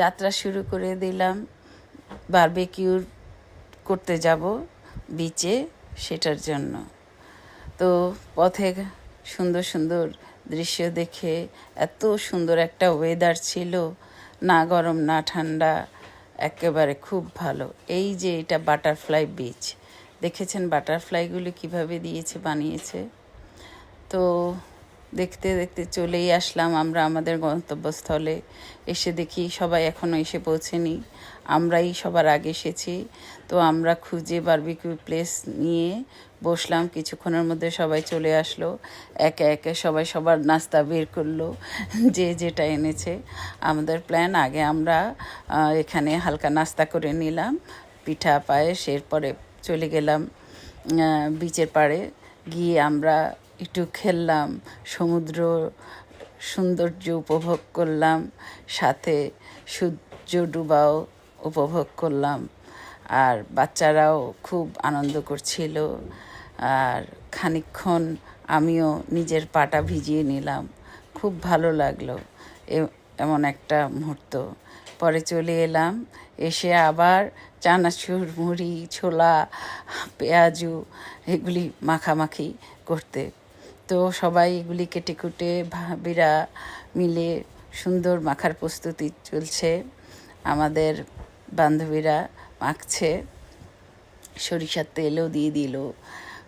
যাত্রা শুরু করে দিলাম। বারবেকিউর করতে যাব বিচে সেটার জন্য। তো পথে সুন্দর সুন্দর দৃশ্য দেখে এত সুন্দর একটা ওয়েদার ছিল, না গরম, না ঠান্ডা, একেবারে খুব ভালো। এই যে এটা বাটারফ্লাই বিচ দেখেছেন বাটারফ্লাইগুলো কীভাবে দিয়েছে, বানিয়েছে? তো দেখতে দেখতে চলেই আসলাম আমরা আমাদের গন্তব্যস্থলে। এসে দেখি সবাই এখনও এসে পৌঁছেনি। আমরাই সবার আগে এসেছি। তো আমরা খুঁজে বারবিকিউ প্লেস নিয়ে বসলাম। কিছুক্ষণের মধ্যে সবাই চলে আসলো। একে একে সবাই সবার নাস্তা বের করল। যে যেটা এনেছে। আমাদের প্ল্যান আগে আমরা এখানে হালকা নাস্তা করে নিলাম। পিঠা, পায়েস, এরপরে চলে গেলাম বিচের পাড়ে। গিয়ে আমরা একটু খেললাম, সমুদ্র সৌন্দর্য উপভোগ করলাম, সাথে সূর্য ডুবাও উপভোগ করলাম। আর বাচ্চারাও খুব আনন্দ করছিল। আর খানিকক্ষণ আমিও নিজের পাটা ভিজিয়ে নিলাম। খুব ভালো লাগল এমন একটা মুহূর্ত। পরে চলে এলাম, এসে আবার চানাচুর, মুড়ি, ছোলা, পেঁয়াজু এগুলি মাখামাখি করতে তো সবাই এগুলি কেটে কুটে ভাবিরা মিলে সুন্দর মাখার প্রস্তুতি চলছে। আমাদের বান্ধবীরা মাখছে। সরিষার তেলও দিয়ে দিল।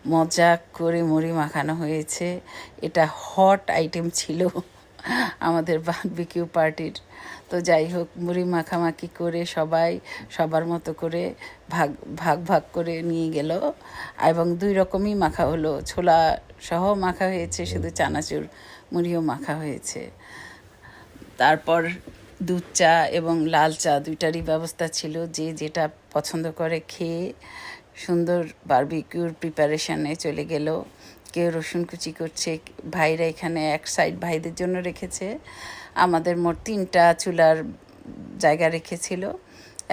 মজা করে মুড়ি মাখানো হয়েছে। এটা হট আইটেম ছিল আমাদের বারবিকিউ পার্টির তো যাই হোক, মুড়ি মাখামাখি করে সবাই সবার মতো করে ভাগ ভাগ ভাগ করে নিয়ে গেল। এবং দুই রকমই মাখা হলো। ছোলা সহ মাখা হয়েছে, শুধু চানাচুর মুড়িও মাখা হয়েছে। তারপর দুধ চা এবং লাল চা দুইটারই ব্যবস্থা ছিল। যে যেটা পছন্দ করে খেয়ে সুন্দর বারবিকিউর প্রিপারেশনে চলে গেল। কেউ রসুন কুচি করছে, ভাইরা এখানে এক সাইড ভাইদের জন্য রেখেছে। আমাদের মোট তিনটা চুলার জায়গা রেখেছিল,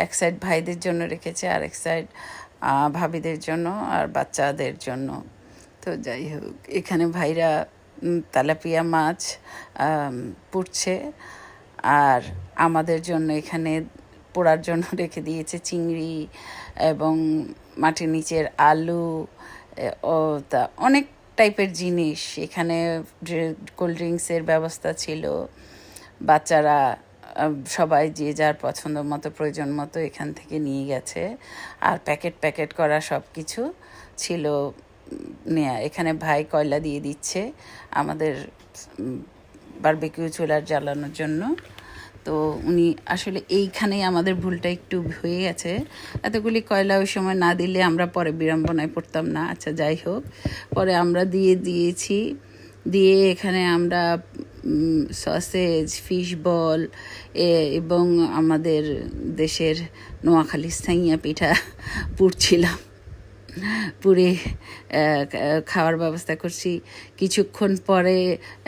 এক সাইড ভাইদের জন্য রেখেছে আর এক সাইড ভাবিদের জন্য আর বাচ্চাদের জন্য। তো যাই হোক, এখানে ভাইরা তেলাপিয়া মাছ পুড়ছে। আর আমাদের জন্য এখানে পোড়ার জন্য রেখে দিয়েছে চিংড়ি এবং মাটির নিচের আলু ও, তা অনেক টাইপের জিনিস। এখানে কোল্ড ড্রিঙ্কসের ব্যবস্থা ছিল। বাচ্চারা সবাই যে যার পছন্দ মতো, প্রয়োজন মতো এখান থেকে নিয়ে গেছে। আর প্যাকেট প্যাকেট করা সব কিছু ছিল নেয়া। এখানে ভাই কয়লা দিয়ে দিচ্ছে আমাদের বারবিকিউ চুলার জ্বালানোর জন্য। তো উনি আসলে এইখানেই আমাদের ভুলটা একটু হয়ে গেছে। এতগুলি কয়লা ওই সময় না দিলে আমরা পরে বিড়ম্বনায় পড়তাম না। আচ্ছা যাই হোক। পরে আমরা দিয়ে দিয়েছি। দিয়ে এখানে আমরা সসেজ ফিশ বল এবং আমাদের দেশের নোয়াখালী সাইয়া পিঠা পুড়ছিলাম। পুরে খাওয়ার ব্যবস্থা করছি। কিছুক্ষণ পরে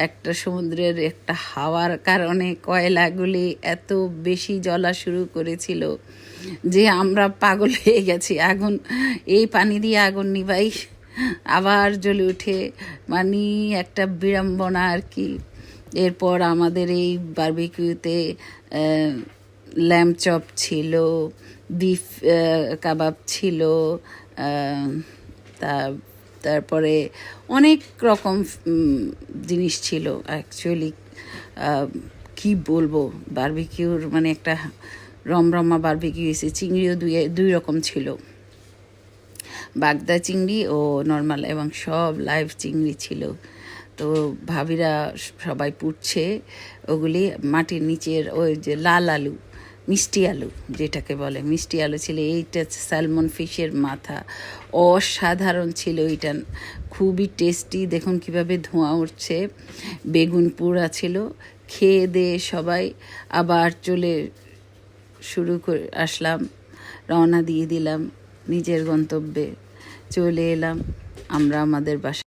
একটা সমুদ্রের একটা হাওয়ার কারণে কয়লাগুলি এত বেশি জ্বলা শুরু করেছিল যে আমরা পাগল হয়ে গেছি। আগুন, এই পানি দিয়ে আগুন নিবাই আবার জ্বলে উঠে। মানে একটা বিড়ম্বনা আর কি। এরপর আমাদের এই বারবিকিউতে ল্যাম্প চপ ছিল, বিফ কাবাব ছিল তা, তারপরে অনেক রকম জিনিস ছিল অ্যাকচুয়ালি কি বলব বারবিকিউর মানে একটা রমরমা বারবিকিউ এসে চিংড়িও দুই দুই রকম ছিল। বাগদা চিংড়ি ও নর্মাল এবং সব লাইভ চিংড়ি ছিল। তো ভাবিরা সবাই পুড়ছে, ওগুলি মাটির নিচের ওই যে লাল আলু। মিষ্টি আলু, যেটাকে বলে। মিষ্টি আলু ছিল, এইটা স্যালমন ফিশের মাথা। অসাধারণ ছিল এইটা। খুবই টেস্টি। দেখুন কীভাবে ধোঁয়া উঠছে। বেগুন পোড়া ছিল। খেয়ে দিয়ে সবাই আবার চলে শুরু করে আসলাম। রওনা দিয়ে দিলাম নিজের গন্তব্যে। চলে এলাম আমরা আমাদের বাসা।